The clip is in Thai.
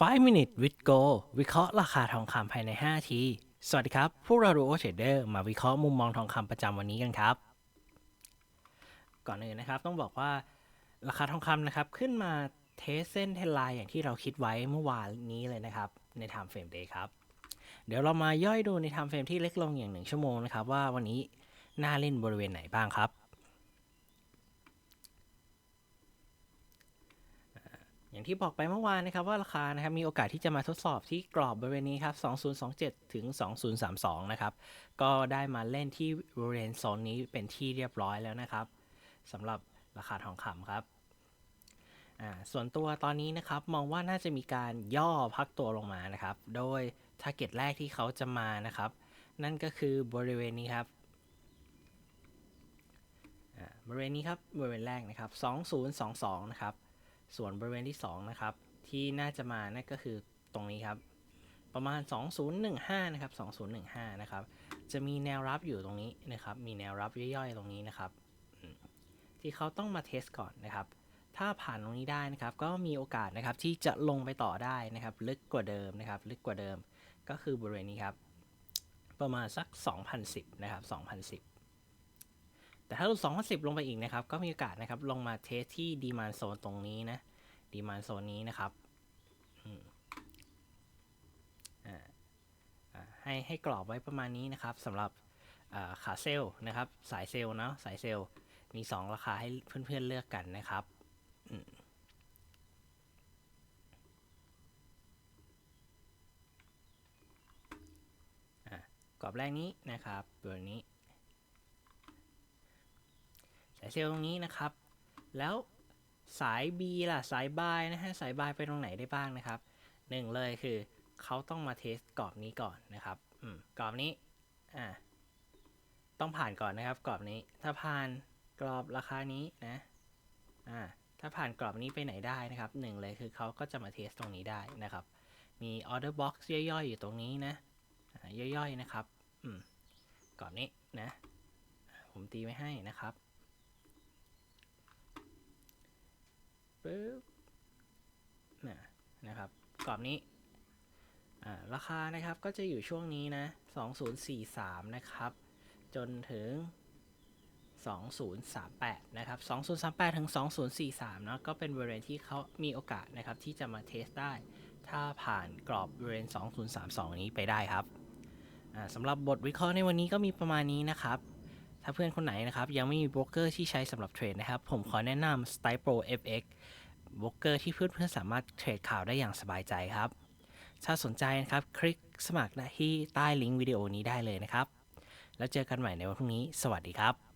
5 minute with go วิเคราะห์ราคาทองคำภายใน 5 ที สวัสดีครับ พวกเราดูโอเทรดเดอร์มาวิเคราะห์มุมมองทองคำประจำวันนี้กันครับ ก่อนอื่นนะครับต้องบอกว่าราคาทองคำนะครับ ขึ้นมาเทสเส้นเทนไลน์อย่างที่เราคิดไว้เมื่อวานนี้เลยนะครับ ใน Time Frame Day ครับ เดี๋ยวเรามาย่อยดูใน Time Frame ที่เล็กลงอย่าง1ชั่วโมงนะครับ ว่าวันนี้น่าเล่นบริเวณไหนบ้างครับ อย่างที่บอกไปเมื่อวานนะครับว่าราคานะครับมีโอกาสที่จะมาทดสอบที่กรอบบริเวณนี้ครับ 2027 ถึง 2032 นะครับ ก็ได้มาเล่นที่บริเวณโซนนี้เป็นที่เรียบร้อยแล้วนะครับสำหรับราคาทองคำครับอ่าส่วนตัวตอนนี้นะครับมองว่าน่าจะมีการย่อพักตัวลงมานะครับ โดย t a r g e t แรกที่เขาจะมานะครับ นั่นก็คือบริเวณนี้ครับอ่าบริเวณนี้ครับบริเวณแรกนะครับ 2022 นะครับ ส่วนบริเวณที่ 2 นะครับ ที่น่าจะมานั่นก็คือตรงนี้ครับ ประมาณ 2015 นะครับ 2015 นะครับ จะมีแนวรับอยู่ตรงนี้นะครับ มีแนวรับย่อยๆ ตรงนี้นะครับ ที่เขาต้องมาเทสก่อนนะครับ ถ้าผ่านตรงนี้ได้นะครับ ก็มีโอกาสนะครับที่จะลงไปต่อได้นะครับ ลึกกว่าเดิมนะครับ ลึกกว่าเดิม ก็คือบริเวณนี้ครับ ประมาณสัก 2010 นะครับ 2010แต่ถ้าหลุด2010 ลงไปอีกนะครับ ก็มีโอกาสนะครับ ลงมาเทสที่ดีมานโซนตรงนี้นะ ดีมานโซนนี้นะครับให้ให้กรอบไว้ประมาณนี้นะครับสำหรับขาเซลนะครับ สายเซลเนาะสายเซลมี 2 ราคาให้เพื่อนๆเลือกกันนะครับกรอบแรกนี้นะครับตัวนี้ สายเซลล์ตรงนี้นะครับ แล้ว สาย B ล่ะสายบายนะฮะสายบายไปตรงไหนได้บ้างนะครับหนึ่งเลยคือเขาต้องมาเทสกรอบนี้ก่อนนะครับอืมกรอบนี้อ่าต้องผ่านก่อนนะครับ กรอบนี้ ถ้าผ่านกรอบราคานี้นะอ่าถ้าผ่านกรอบนี้ไปไหนได้นะครับหนึ่งเลยคือเขาก็จะมาเทสตรงนี้ได้นะครับ มี order box ย่อยๆ อยู่ตรงนี้นะย่อยๆนะครับอืมกรอบนี้นะ ผมตีไว้ให้นะครับ ปึ๊บนะนะครับกรอบนี้ราคานะครับก็จะอยู่ช่วงนี้นะ 2043 นะครับ จนถึง 2038 นะครับ 2038 ถึง 2043 เนาะก็เป็นบริเวณที่เขามีโอกาสนะครับที่จะมาเทสได้ ถ้าผ่านกรอบบริเวณ 2032 นี้ไปได้ครับสำหรับบทวิเคราะห์ในวันนี้ก็มีประมาณนี้นะครับ ถ้าเพื่อนคนไหนนะครับ ยังไม่มีโบรกเกอร์ที่ใช้สำหรับเทรดนะครับ ผมขอแนะนำ Style Pro FX โบรกเกอร์ที่เพื่อนๆสามารถเทรดข่าวได้อย่างสบายใจครับ ถ้าสนใจนะครับ คลิกสมัครที่ใต้ลิงก์วิดีโอนี้ได้เลยนะครับ แล้วเจอกันใหม่ในวันพรุ่งนี้ สวัสดีครับ